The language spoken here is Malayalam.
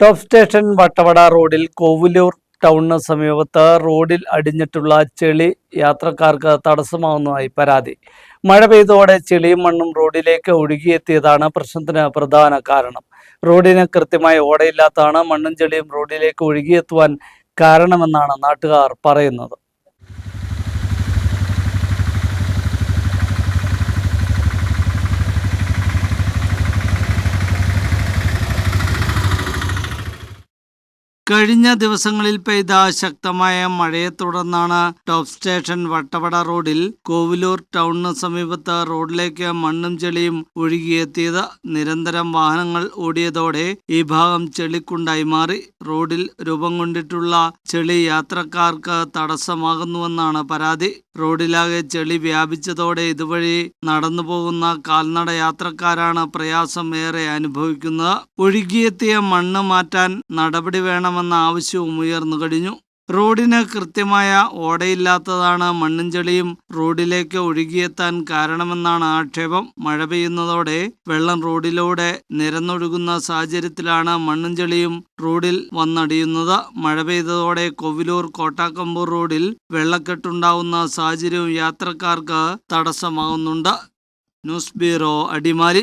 ടോപ്പ് സ്റ്റേഷൻ വട്ടവട റോഡിൽ കോവിലൂർ ടൗണിന് സമീപത്ത് റോഡിൽ അടിഞ്ഞിട്ടുള്ള ചെളി യാത്രക്കാർക്ക് തടസ്സമാവുന്നതായി പരാതി. മഴ പെയ്തോടെ ചെളിയും മണ്ണും റോഡിലേക്ക് ഒഴുകിയെത്തിയതാണ് പ്രശ്നത്തിന് പ്രധാന കാരണം. റോഡിന് കൃത്യമായി ഓടയില്ലാത്തതാണ് മണ്ണും ചെളിയും റോഡിലേക്ക് ഒഴുകിയെത്തുവാൻ കാരണമെന്നാണ് നാട്ടുകാർ പറയുന്നത്. കഴിഞ്ഞ ദിവസങ്ങളിൽ പെയ്ത ശക്തമായ മഴയെ തുടർന്നാണ് ടോപ്പ് സ്റ്റേഷൻ വട്ടവട റോഡിൽ കോവിലൂർ ടൗണിന് സമീപത്ത് റോഡിലേക്ക് മണ്ണും ചെളിയും ഒഴുകിയെത്തിയത്. നിരന്തരം വാഹനങ്ങൾ ഓടിയതോടെ ഈ ഭാഗം ചെളിക്കുണ്ടായി മാറി. റോഡിൽ രൂപം കൊണ്ടിട്ടുള്ള ചെളി യാത്രക്കാർക്ക് തടസ്സമാകുന്നുവെന്നാണ് പരാതി. റോഡിലാകെ ചെളി വ്യാപിച്ചതോടെ ഇതുവഴി നടന്നു പോകുന്ന കാൽനട യാത്രക്കാരാണ് പ്രയാസം ഏറെ അനുഭവിക്കുന്നത്. ഒഴുകിയെത്തിയ മണ്ണ് മാറ്റാൻ നടപടി വേണമെന്ന ആവശ്യവും ഉയർന്നു കഴിഞ്ഞു. റോഡിന് കൃത്യമായ ഓടയില്ലാത്തതാണ് മണ്ണും ചെളിയും റോഡിലേക്ക് ഒഴുകിയെത്താൻ കാരണമെന്നാണ് ആക്ഷേപം. മഴ പെയ്യുന്നതോടെ വെള്ളം റോഡിലൂടെ നിരന്നൊഴുകുന്ന സാഹചര്യത്തിലാണ് മണ്ണും ചെളിയും റോഡിൽ വന്നടിയുന്നത്. മഴ പെയ്തതോടെ കൊവിലൂർ കോട്ടാക്കമ്പൂർ റോഡിൽ വെള്ളക്കെട്ടുണ്ടാവുന്ന സാഹചര്യവും യാത്രക്കാർക്ക് തടസ്സമാകുന്നുണ്ട് ന്യൂസ് ബ്യൂറോ അടിമാലി.